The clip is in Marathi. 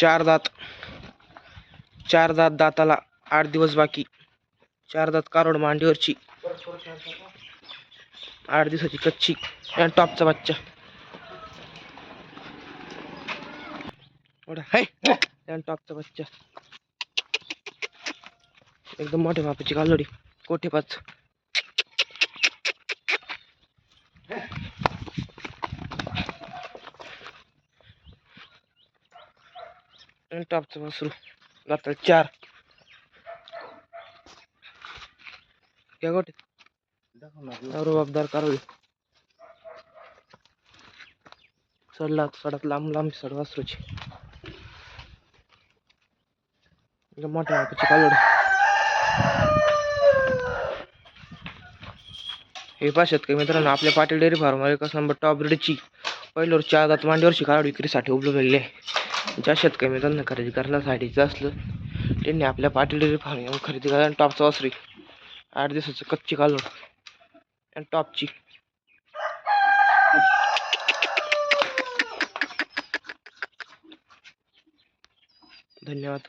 चार दात. चार दात दाताला आठ दिवस बाकी. चार दात कारोड मांडीवरची. आठ दिवसाची कच्ची आणि टॉपचा बच्चा. हाय टॉपचा बच्चा. एकदम मोठ्या बापाची कालोडी कोठे पाच? आणि टॉपचं वासरू जातात चार. या गोटे. रुबाबदार कारवली. चढला सडात लांब लांब सड वासरूची. एकदम मोठ्या बापाची कालोड हे पहा काही मित्रांनो आपल्या पाटील डेअरी फार्म एकच नंबर टॉप ब्रीडची पहिल्यावर चार दात मांडीवरची काळ विक्रीसाठी उपलब्ध आहे. ज्या शेतकरी मित्रांना खरेदी करण्यासाठीचं असलं त्यांनी आपल्या पाटील फार्म येऊन खरेदी करा आणि टॉपचा वासरी आठ दिवसाचं कच्ची कालोड आणि टॉपची. धन्यवाद.